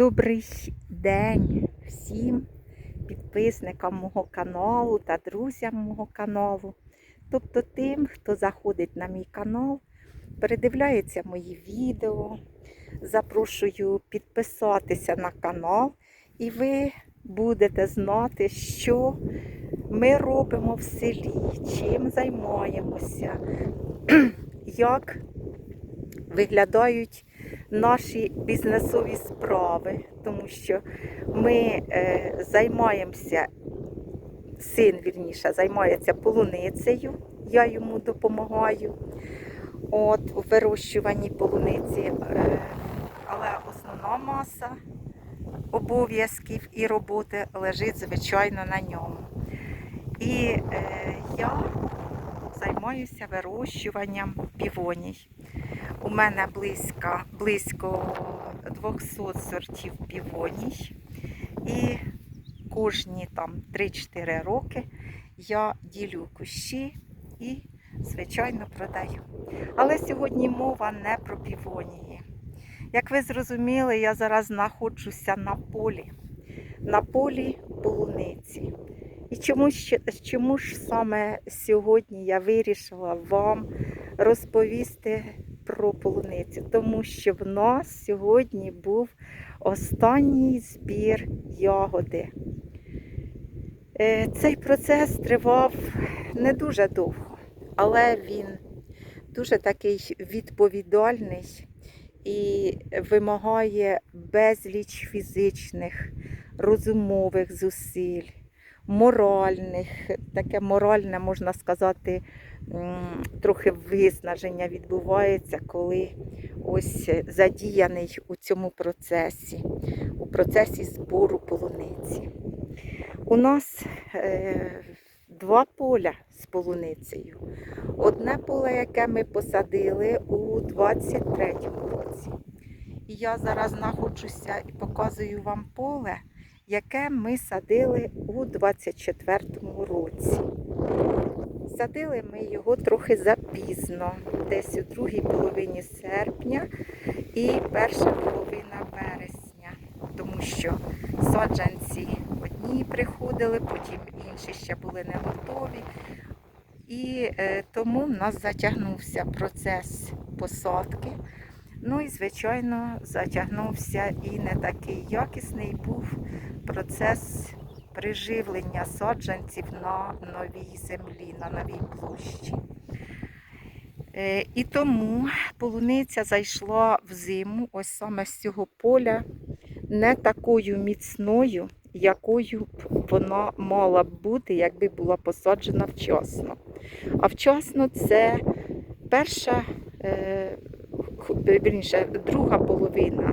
Добрий день всім підписникам мого каналу та друзям мого каналу. Тобто тим, хто заходить на мій канал, передивляється мої відео. Запрошую підписатися на канал, і ви будете знати, що ми робимо в селі, чим займаємося, як виглядають наші бізнесові справи, тому що ми е, займаємося, син вірніше, займається полуницею, я йому допомагаю от, у вирощуванні полуниці. Е, але основна маса обов'язків і роботи лежить, звичайно, на ньому. І е, я займаюся вирощуванням півоній. У мене близько, близько 200 сортів півоній. І кожні там 3-4 роки я ділю кущі і, звичайно, продаю. Але сьогодні мова не про півонії. Як ви зрозуміли, я зараз знаходжуся на полі, на полі полуниці. І чому, ще- чому ж саме сьогодні я вирішила вам розповісти про полуницю? Тому що в нас сьогодні був останній збір ягоди. Е, Цей процес тривав не дуже довго, але він дуже такий відповідальний і вимагає безліч фізичних, розумових зусиль моральних, таке моральне, можна сказати, трохи виснаження відбувається, коли ось задіяний у цьому процесі, у процесі збору полуниці. У нас е, два поля з полуницею. Одне поле, яке ми посадили у 23-му році. І я зараз знаходжуся і показую вам поле, яке ми садили у 24-му році. Садили ми його трохи запізно, десь у другій половині серпня і перша половина вересня, тому що саджанці одні приходили, потім інші ще були не готові. І е, тому в нас затягнувся процес посадки. Ну і, звичайно, затягнувся і не такий якісний був процес приживлення саджанців на новій землі, на новій площі. Е, І тому полуниця зайшла в зиму, ось саме з цього поля, не такою міцною, якою б вона мала б бути, якби була посаджена вчасно. А вчасно це перша, е, х- вірніше, друга половина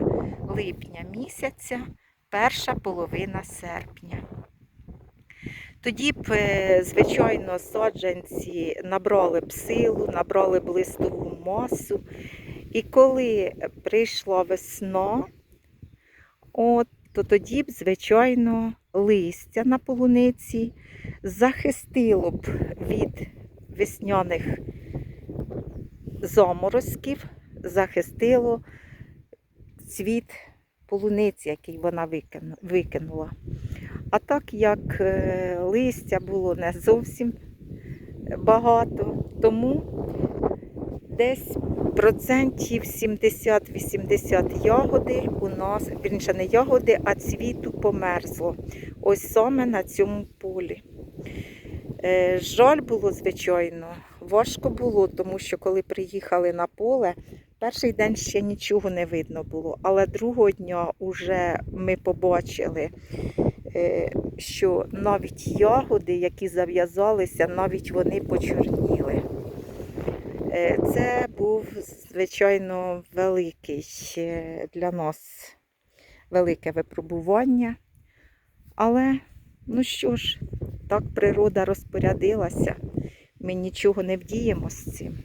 липня місяця, перша половина серпня. Тоді б, е, звичайно, саджанці набрали б силу, набрали б листову масу. І коли прийшла весна, от, то тоді б, звичайно, листя на полуниці захистило б від весняних заморозків, захистило цвіт полуниці, який вона викинула. А так як е, листя було не зовсім багато, тому десь процентів 70-80 ягоди у нас, вірніше не ягоди, а цвіту померзло. Ось саме на цьому полі. Е, Жаль було, звичайно, важко було, тому що коли приїхали на поле, перший день ще нічого не видно було, але другого дня вже ми побачили, що навіть ягоди, які зав'язалися, навіть вони почорніли. Е, Це був, звичайно, великий е, для нас велике випробування. Але, ну що ж, так природа розпорядилася, ми нічого не вдіємо з цим.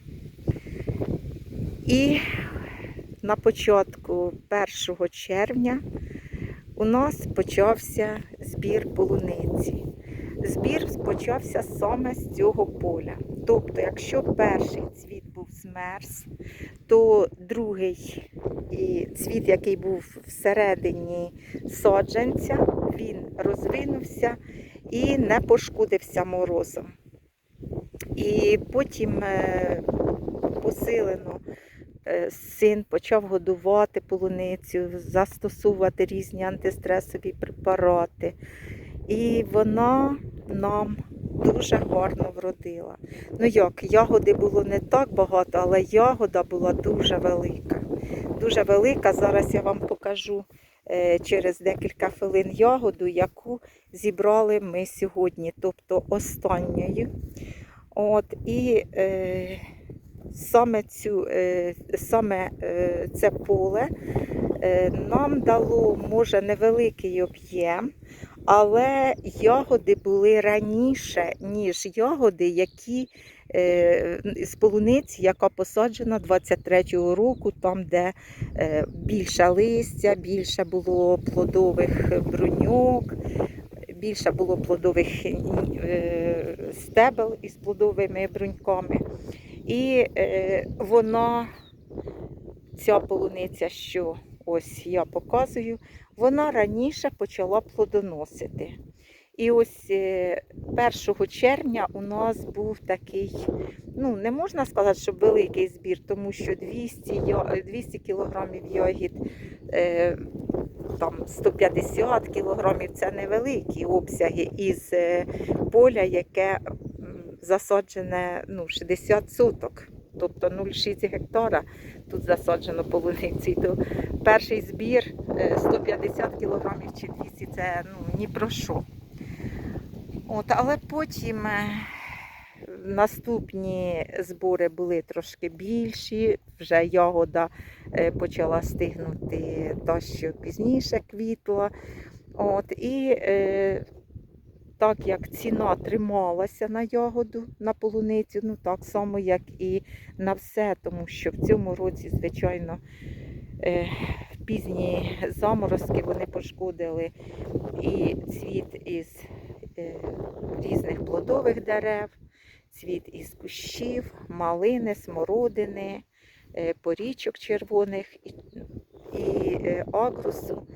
І на початку 1 червня у нас почався збір полуниці. Збір почався саме з цього поля. Тобто, якщо перший цвіт був змерз, то другий цвіт, який був всередині саджанця, він розвинувся і не пошкодився морозом. І потім е, посилено син почав годувати полуницю, застосовувати різні антистресові препарати. І вона нам дуже гарно вродила. Ну як, ягоди було не так багато, але ягода була дуже велика. Дуже велика. Зараз я вам покажу е, через декілька хвилин ягоду, яку зібрали ми сьогодні, тобто останньою. От, і е, саме, цю, е, саме е, це поле е, нам дало, може, невеликий об'єм, але ягоди були раніше, ніж ягоди, які з полуниці, яка посаджена 23-го року, там, де більше листя, більше було плодових бруньок, більше було плодових стебел із плодовими бруньками. І е, вона, ця полуниця, що ось я показую, вона раніше почала плодоносити. І ось е, 1 червня у нас був такий, ну не можна сказати, що великий збір, тому що 200, 200 кілограмів ягід, е, там 150 кілограмів це невеликі обсяги із е, поля, яке засаджене ну, 60 соток, тобто 0,6 гектара тут засаджено полуниці. То перший збір е, 150 кілограмів чи 200 це ну, ні про що. От, але потім е, наступні збори були трошки більші, вже ягода е, почала стигнути та, пізніше квітла. От, і е, так як ціна трималася на ягоду, на полуницю, ну так само, як і на все, тому що в цьому році, звичайно, е, пізні заморозки вони пошкодили і цвіт із е, різних плодових дерев, цвіт із кущів, малини, смородини, е, порічок червоних і, і агрусу.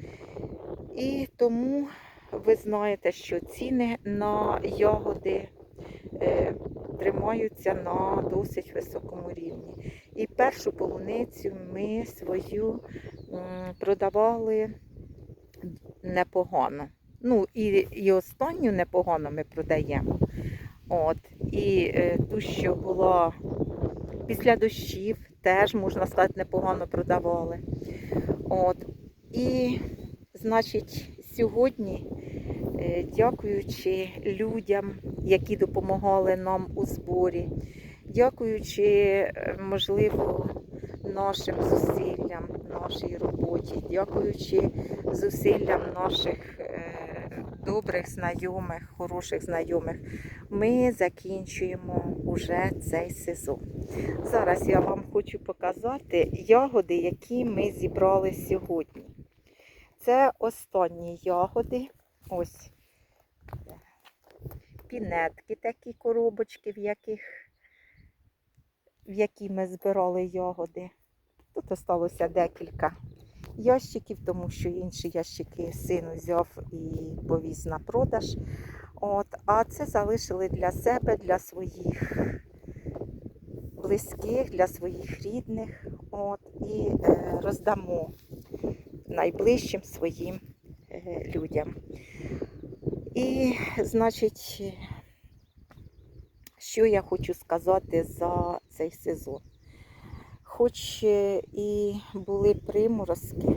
І тому ви знаєте, що ціни на ягоди е, тримаються на досить високому рівні. І першу полуницю ми свою продавали непогано. Ну, і, і останню непогано ми продаємо. От. І е, ту, що була після дощів, теж, можна сказати, непогано продавали. От. І, значить, сьогодні, е, дякуючи людям, які допомагали нам у зборі, дякуючи, е, можливо, нашим зусиллям, нашій роботі, дякуючи зусиллям наших е, добрих знайомих, хороших знайомих, ми закінчуємо уже цей сезон. Зараз я вам хочу показати ягоди, які ми зібрали сьогодні. Це останні ягоди. Ось пінетки, такі коробочки, в яких в які ми збирали ягоди. Тут осталося декілька ящиків, тому що інші ящики син взяв і повіз на продаж. От, а це залишили для себе, для своїх близьких, для своїх рідних. От, і е, роздамо найближчим своїм е, людям. І, значить, що я хочу сказати за цей сезон. Хоч е, і були приморозки,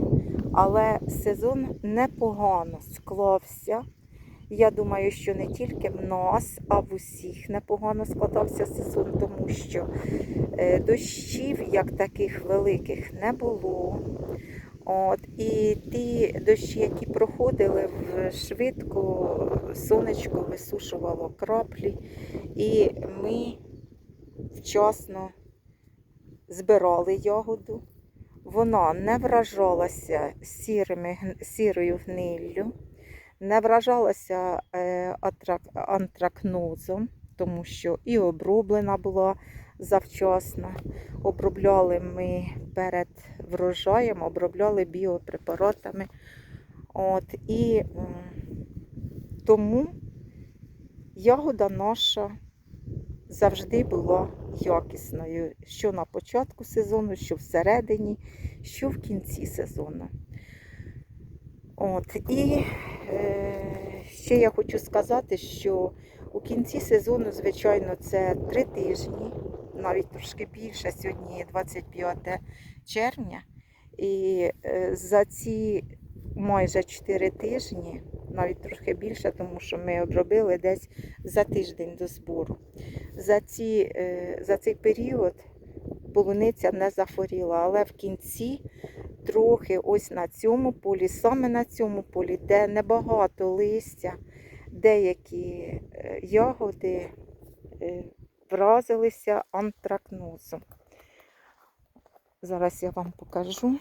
але сезон непогано склався. Я думаю, що не тільки в нас, а в усіх непогано складався сезон, тому що е, дощів, як таких великих, не було. От, і ті дощі, які проходили, швидко сонечко висушувало краплі, і ми вчасно збирали ягоду. Вона не вражалася сірими, сірою гниллю, не вражалася е, антракнозом, тому що і оброблена була завчасно. Обробляли ми перед врожаєм, обробляли біопрепаратами. От, і тому ягода наша завжди була якісною, що на початку сезону, що всередині, що в кінці сезону. От, і е, ще я хочу сказати, що у кінці сезону, звичайно, це три тижні, навіть трошки більше, сьогодні 25 червня. І е, за ці майже 4 тижні, навіть трохи більше, тому що ми обробили десь за тиждень до збору. За, ці, е, за цей період полуниця не захворіла, але в кінці трохи ось на цьому полі, саме на цьому полі, де небагато листя, деякі е, ягоди вразилися антракнозом. Зараз я вам покажу,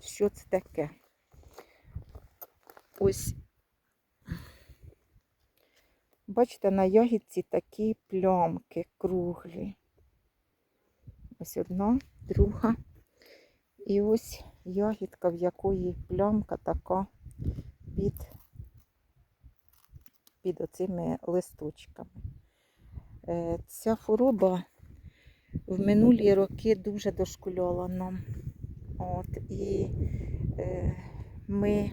що це таке. Ось, бачите, на ягідці такі плямки круглі. Ось одна, друга. І ось ягідка, в якої плямка така під, під оцими листочками. Е, Ця хвороба в минулі роки дуже дошкуляла нам. От, і е, ми,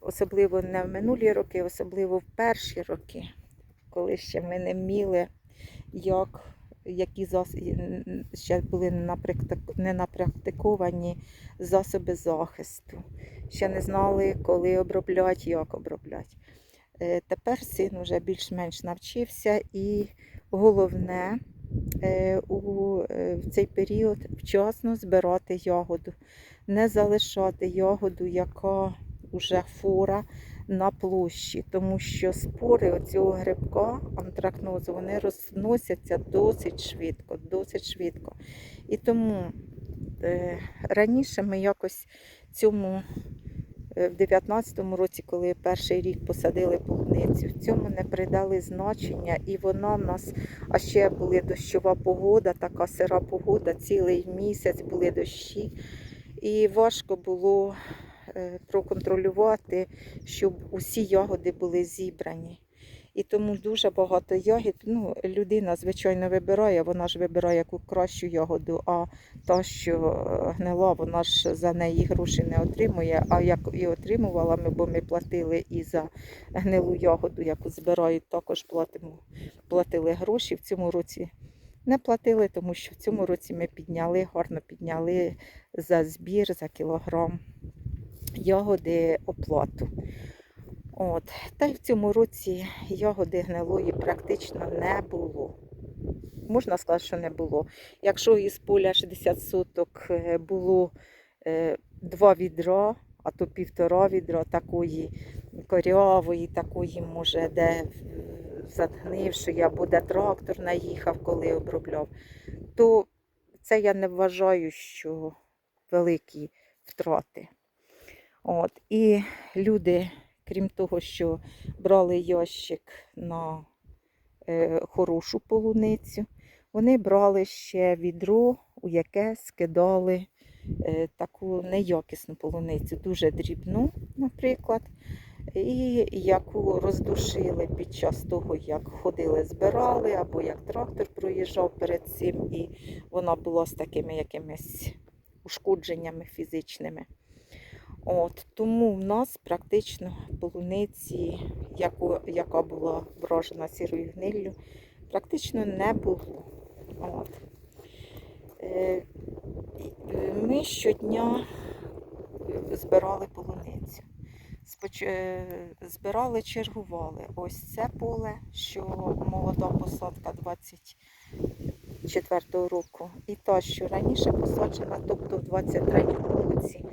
особливо не в минулі роки, особливо в перші роки, коли ще ми не вміли, як, які зас... ще були не напрактиковані засоби захисту. Ще не знали, коли обробляти, як обробляти. Е, Тепер син вже більш-менш навчився, і головне е, у е, цей період вчасно збирати ягоду, не залишати ягоду, яка вже фора на площі, тому що спори оцього грибка антракнозу вони розносяться досить швидко, досить швидко. І тому раніше ми якось цьому в 19-му році, коли перший рік посадили полуницю, цьому не придали значення, і вона в нас, а ще була дощова погода, така сира погода, цілий місяць були дощі, і важко було е, проконтролювати, щоб усі ягоди були зібрані. І тому дуже багато ягід. Ну, людина, звичайно, вибирає, вона ж вибирає яку кращу ягоду, а та, що е, гнила, вона ж за неї гроші не отримує. А як і отримувала ми, бо ми платили і за гнилу ягоду, яку збирають, також платимо, платили гроші. В цьому році не платили, тому що в цьому році ми підняли, гарно підняли за збір, за кілограм ягоди оплату. От. Та й в цьому році ягоди гнилої практично не було. Можна сказати, що не було. Якщо із поля 60 соток е, було е, два відра, а то півтора відра такої корявої, такої, може, де задгнившої, або де трактор наїхав, коли обробляв, то це я не вважаю, що великі втрати. От. І люди крім того, що брали ящик на е, хорошу полуницю, вони брали ще відро, у яке скидали е, таку неякісну полуницю, дуже дрібну, наприклад, і яку роздушили під час того, як ходили, збирали, або як трактор проїжджав перед цим, і вона була з такими якимись ушкодженнями фізичними. От, тому в нас практично полуниці, яку, яка була вражена сірою гниллю, практично не було. От. Е, е, Ми щодня е, збирали полуницю. Збирали, чергували. Ось це поле, що молода посадка 24-го року, і та, що раніше посаджена, тобто в 23-му році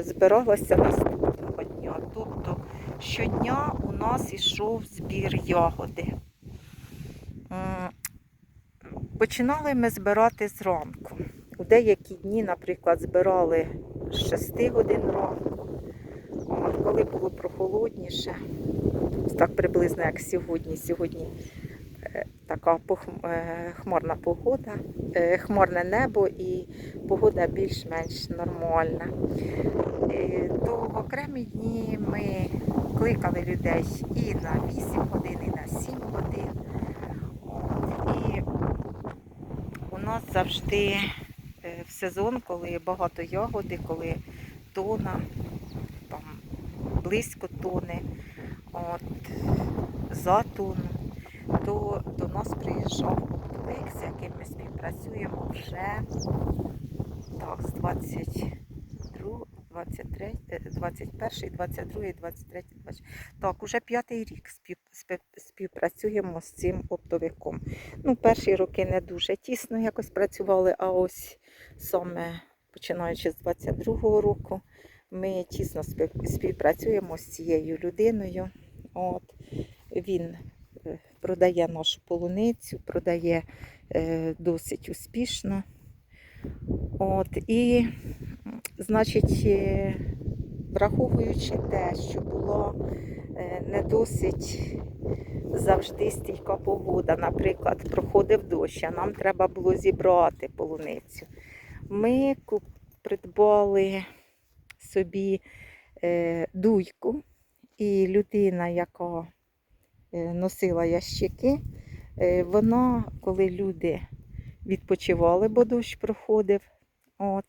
збиралася наступного дня. Тобто щодня у нас ішов збір ягоди. Починали ми збирати зранку. У деякі дні, наприклад, збирали з 6 годин ранку. Коли було прохолодніше, так приблизно як сьогодні. Сьогодні е, така е, хмарна погода, е, хмарне небо і погода більш-менш нормальна. Е, То в окремі дні ми кликали людей і на 8 годин, і на 7 годин. І у нас завжди в сезон, коли багато ягоди, коли тона, там близько тони, от, за тонну, то до нас приїжджав оптовик, з яким ми співпрацюємо вже так, з 22, 23, е, 21, 22, 23, 20. Так, уже п'ятий рік спів, спів- співпрацюємо з цим оптовиком. Ну, перші роки не дуже тісно якось працювали, а ось саме починаючи з 22-го року, ми тісно співпрацюємо з цією людиною. От, він продає нашу полуницю, продає е, досить успішно. От, і, значить, е, враховуючи те, що було е, не досить завжди стійка погода, наприклад, проходив дощ, а нам треба було зібрати полуницю. Ми придбали собі е, дуйку, і людина, яка носила ящики, е, вона, коли люди відпочивали, бо дощ проходив, от,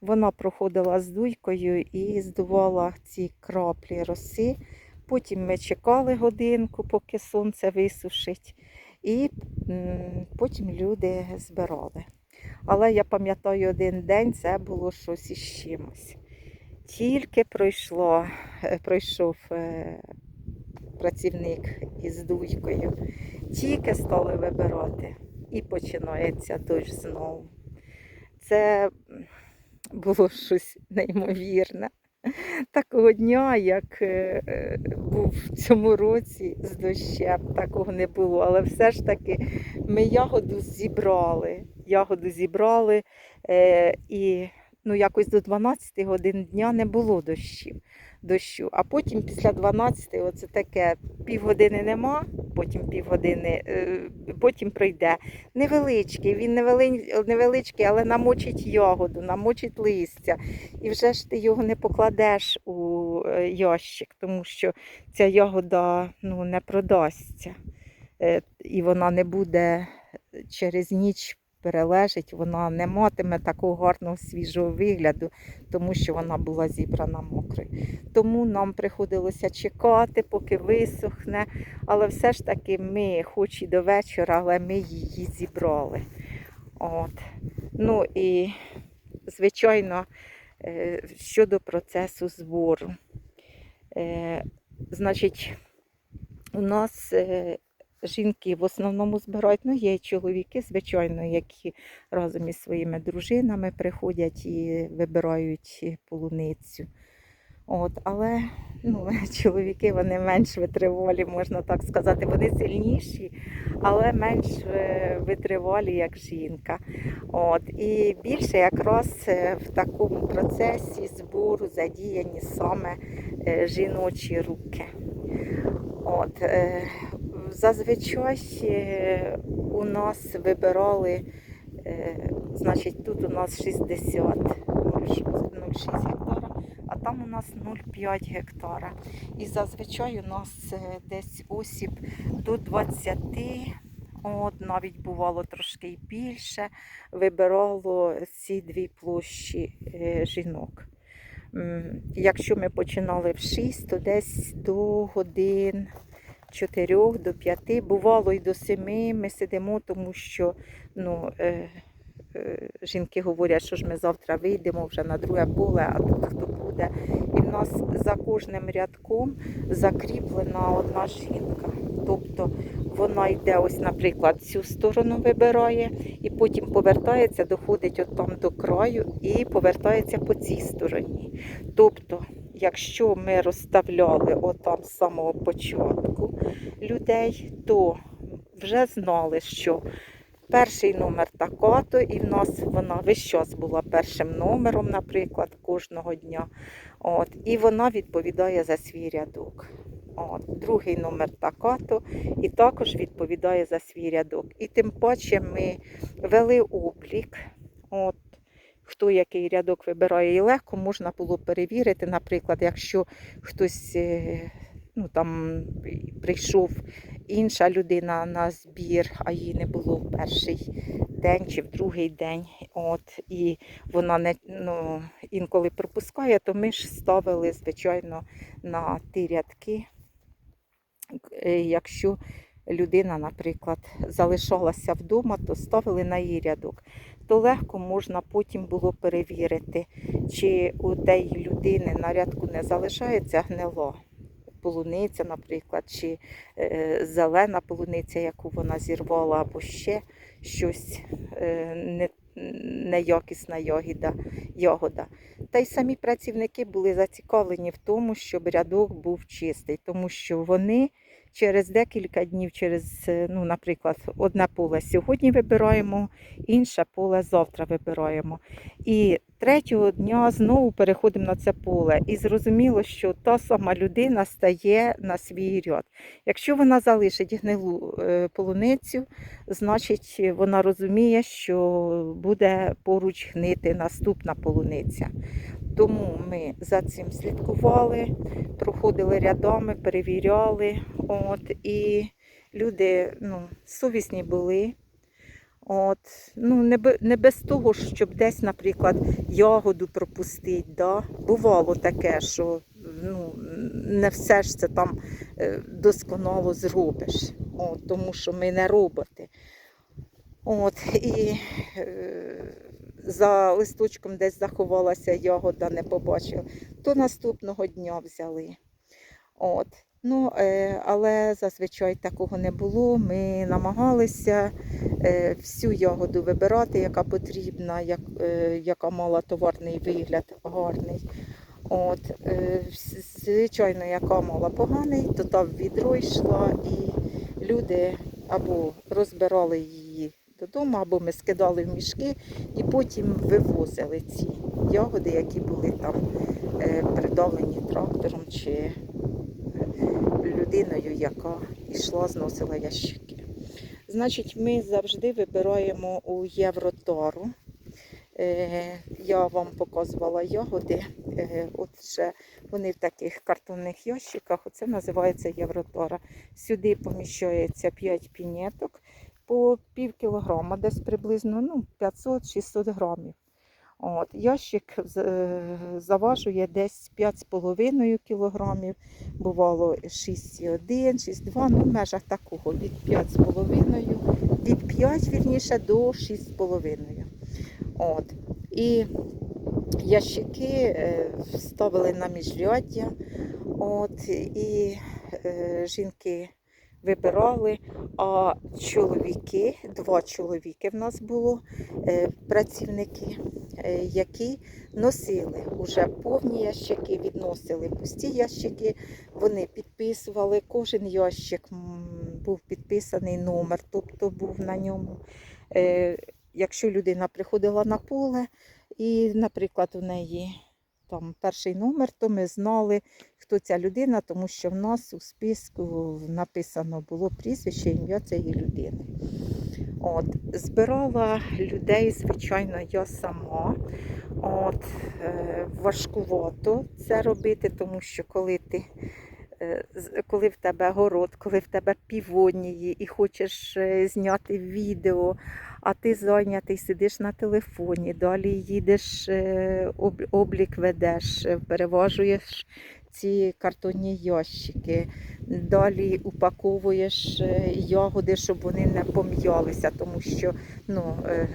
вона проходила з дуйкою і здувала ці краплі роси. Потім ми чекали годинку, поки сонце висушить, і потім люди збирали. Але я пам'ятаю один день, це було щось із чимось. Тільки пройшло, е, пройшов е, працівник із дуйкою, тільки стали вибирати, і починається дощ знову. Це було щось неймовірне. Такого дня, як е, е, був в цьому році з дощем, такого не було. Але все ж таки ми ягоду зібрали. Ягоду зібрали е, і ну, якось до 12 годин дня не було дощів, дощу. А потім після 12 оце таке півгодини нема, потім півгодини, е, потім прийде. Невеличкий, він невеличкий, але намочить ягоду, намочить листя. І вже ж ти його не покладеш у е, ящик, тому що ця ягода ну, не продасться. Е, І вона не буде через ніч перележить, вона не матиме такого гарного свіжого вигляду, тому що вона була зібрана мокрою. Тому нам приходилося чекати, поки висохне. Але все ж таки ми, хоч і до вечора, але ми її зібрали. От. Ну і, звичайно, е, щодо процесу збору. Е, Значить, у нас е, жінки в основному збирають, ну є чоловіки, звичайно, які разом із своїми дружинами приходять і вибирають полуницю. От, але ну, чоловіки вони менш витривалі, можна так сказати. Вони сильніші, але менш е, витривалі, як жінка. От, і більше якраз е, в такому процесі збору задіяні саме е, жіночі руки. От, зазвичай е, у нас вибирали, е, значить, тут у нас 60 0,6 гектара, а там у нас 0,5 гектара. І зазвичай у нас е, десь осіб до 20, от, навіть бувало трошки й більше, вибирало ці дві площі жінок. Якщо ми починали в 6, то десь до годин 4 до 5, бувало і до 7 ми сидимо, тому що ну, е, е, жінки говорять, що ж ми завтра вийдемо вже на друге поле, а тут хто буде. І в нас за кожним рядком закріплена одна жінка. Тобто вона йде, ось, наприклад, цю сторону вибирає, і потім повертається, доходить от там до краю і повертається по цій стороні. Тобто, якщо ми розставляли отам з самого початку людей, то вже знали, що перший номер така-то, і в нас вона весь час була першим номером, наприклад, кожного дня. От, і вона відповідає за свій рядок. От, другий номер така-то, і також відповідає за свій рядок. І тим паче ми вели облік. От, хто який рядок вибирає, і легко можна було перевірити, наприклад, якщо хтось е, ну, там, прийшов інша людина на збір, а її не було в перший день чи в другий день. От, і вона не, ну, інколи пропускає, то ми ж ставили, звичайно, на ті рядки, Е, якщо людина, наприклад, залишалася вдома, то ставили на її рядок. То легко можна потім було перевірити, чи у тієї людини на рядку не залишається гнило. Полуниця, наприклад, чи е, зелена полуниця, яку вона зірвала, або ще щось е, не, неякісна ягода, ягода. Та й самі працівники були зацікавлені в тому, щоб рядок був чистий, тому що вони через декілька днів, через, е, ну, наприклад, одне поле сьогодні вибираємо, інше поле завтра вибираємо. І третього дня знову переходимо на це поле. І зрозуміло, що та сама людина стає на свій ряд. Якщо вона залишить гнилу е, полуницю, значить вона розуміє, що буде поруч гнити наступна полуниця. Тому ми за цим слідкували, проходили рядами, перевіряли. От, і люди ну, совісні були. От, ну, не, не без того, щоб десь, наприклад, ягоду пропустити. Да? Бувало таке, що ну, не все ж це там е, досконало зробиш, От, тому що ми не роботи. От, і е, за листочком десь заховалася ягода, не побачила, то наступного дня взяли. От. Ну, е, але зазвичай такого не було. Ми намагалися е, всю ягоду вибирати, яка потрібна, е, яка мала товарний вигляд гарний. От, звичайно, яка мала поганий, то та в відро йшла, і люди або розбирали її додому, або ми скидали в мішки і потім вивозили ці ягоди, які були там е, придавлені трактором чи людиною, яка йшла, зносила ящики. Значить, ми завжди вибираємо у Євротару. Е, Я вам показувала ягоди. Е, От ще вони в таких картонних ящиках. Оце називається Євротара. Сюди поміщається 5 пінеток по пів кілограма, десь приблизно ну, 500-600 грамів. От, ящик е, заважує десь 5,5 кілограмів, бувало 6,1, 6,2, ну в межах такого від 5,5, від 5 вірніше до 6,5. От. І ящики е, ставили на міжряддя, от, і е, жінки вибирали, а чоловіки, два чоловіки в нас було, е, працівники, е, які носили уже повні ящики, відносили пусті ящики, вони підписували, кожен ящик був підписаний номер, тобто був на ньому. Е, Якщо людина приходила на поле і, наприклад, у неї там перший номер, то ми знали, хто ця людина, тому що в нас у списку написано було прізвище, ім'я цієї людини. От, збирала людей, звичайно, я сама. От, е, важкувато це робити, тому що коли ти. е, Коли в тебе город, коли в тебе півонії і хочеш е, зняти відео, а ти зайнятий, сидиш на телефоні, далі їдеш, облік ведеш, переважуєш ці картонні ящики, далі упаковуєш е, ягоди, щоб вони не пом'ялися, тому що ну, е,